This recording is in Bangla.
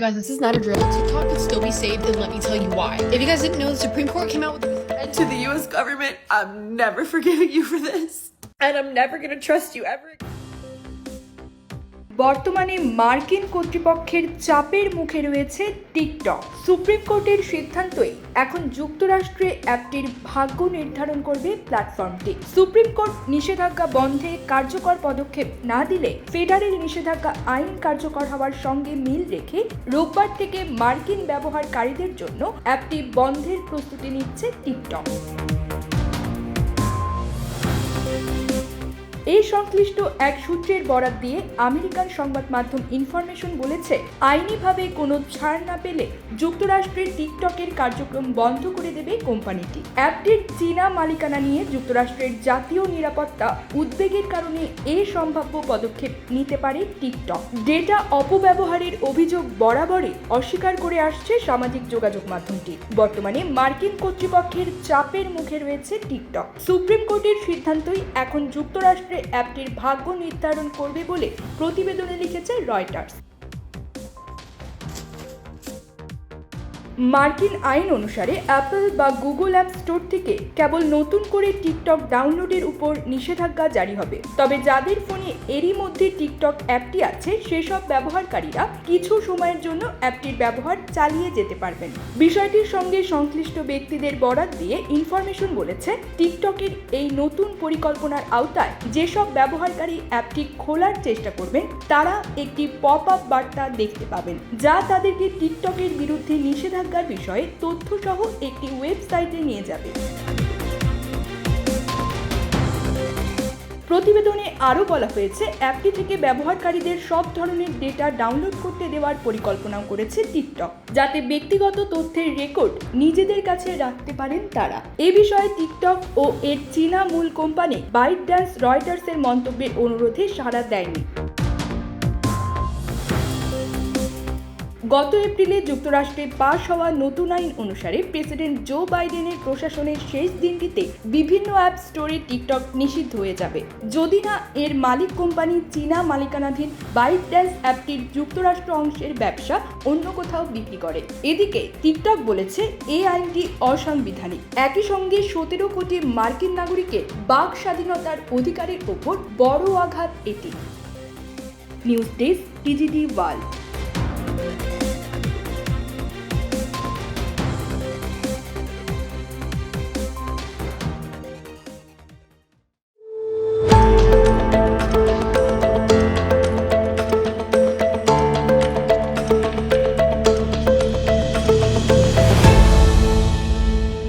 Guys, this is not a drill. TikTok could still be saved, and let me tell you why. If you guys didn't know, the Supreme Court came out with And to the US government, I'm never forgiving you for this. And I'm never gonna trust you ever again. বর্তমানে মার্কিন কর্তৃপক্ষের চাপের মুখে রয়েছে টিকটক। সুপ্রিম কোর্টের সিদ্ধান্তই এখন যুক্তরাষ্ট্রে অ্যাপটির ভাগ্য নির্ধারণ করবে প্ল্যাটফর্মটি। সুপ্রিম কোর্ট নিষেধাজ্ঞা বন্ধে কার্যকর পদক্ষেপ না দিলে ফেডারেল নিষেধাজ্ঞা আইন কার্যকর হওয়ার সঙ্গে মিল রেখে রোববার থেকে মার্কিন ব্যবহারকারীদের জন্য অ্যাপটি বন্ধের প্রস্তুতি নিচ্ছে টিকটক। এই সংশ্লিষ্ট এক সূত্রের বরাত দিয়ে আমেরিকান সংবাদ মাধ্যম ইনফরমেশন বলেছে, আইনিভাবে কোনো ছাড় না পেলে যুক্তরাষ্ট্রের টিকটকের কার্যক্রম বন্ধ করে দেবে কোম্পানিটি। অ্যাপটির চীনা মালিকানা নিয়ে যুক্তরাষ্ট্রের জাতীয় নিরাপত্তা উদ্বেগের কারণে এ সম্ভাব্য পদক্ষেপ নিতে পারে টিকটক। ডেটা অপব্যবহারের অভিযোগ বরাবরই অস্বীকার করে আসছে সামাজিক যোগাযোগ মাধ্যমটি। বর্তমানে মার্কিন কর্তৃপক্ষের চাপের মুখে রয়েছে টিকটক। সুপ্রিম কোর্টের সিদ্ধান্তই এখন যুক্তরাষ্ট্রে অ্যাপটির ভাগ্য নির্ধারণ করবে বলে প্রতিবেদনে লিখেছে রয়টার্স। মার্কিন আইন অনুসারে অ্যাপল বা গুগল অ্যাপ স্টোর থেকে কেবল নতুন করে টিকটক ডাউনলোডের উপর নিষেধাজ্ঞা জারি হবে। তবে যাদের ফোনে এরই মধ্যে টিকটক অ্যাপটি আছে, সেসব ব্যবহারকারীরা কিছু সময়ের জন্য অ্যাপটির ব্যবহার চালিয়ে যেতে পারবেন। বিষয়টির সঙ্গে সংশ্লিষ্ট ব্যক্তিদের বরাত দিয়ে ইনফরমেশন বলেছে, টিকটকের এই নতুন পরিকল্পনার আওতায় যেসব ব্যবহারকারী অ্যাপটি খোলার চেষ্টা করবেন, তারা একটি পপ আপ বার্তা দেখতে পাবেন, যা তাদেরকে টিকটকের বিরুদ্ধে নিষেধাজ্ঞার বিষয়ে তথ্য সহ একটি ওয়েবসাইটে নিয়ে যাবে। প্রতিবেদনে আরও বলা হয়েছে, অ্যাপটি থেকে ব্যবহারকারীদের সব ধরনের ডেটা ডাউনলোড করতে দেওয়ার পরিকল্পনাও করেছে টিকটক, যাতে ব্যক্তিগত তথ্যের রেকর্ড নিজেদের কাছে রাখতে পারেন তারা। এ বিষয়ে টিকটক ও এর চীনা মূল কোম্পানি বাইট ড্যান্স রয়টার্সের মন্তব্যের অনুরোধে সাড়া দেয়নি। গত এপ্রিলে যুক্তরাষ্ট্রে পাশ হওয়া নতুন আইন অনুসারে প্রেসিডেন্ট জো বাইডেনের প্রশাসনের শেষ দিনটিতে বিভিন্ন অ্যাপ স্টোরে টিকটক নিষিদ্ধ হয়ে যাবে। যদি না, এর মালিক কোম্পানি চীনা মালিকানাধীন বাইট ড্যান্স অ্যাপটির যুক্তরাষ্ট্র অংশের ব্যবসা অন্য কোথাও বিক্রি করে। এদিকে, টিকটক বলেছে, এই আইনটি অসাংবিধানিক। একই সঙ্গে সতেরো কোটি মার্কিন নাগরিকের বাক স্বাধীনতার অধিকারের ওপর বড় আঘাত এটি। News desk, TGD world.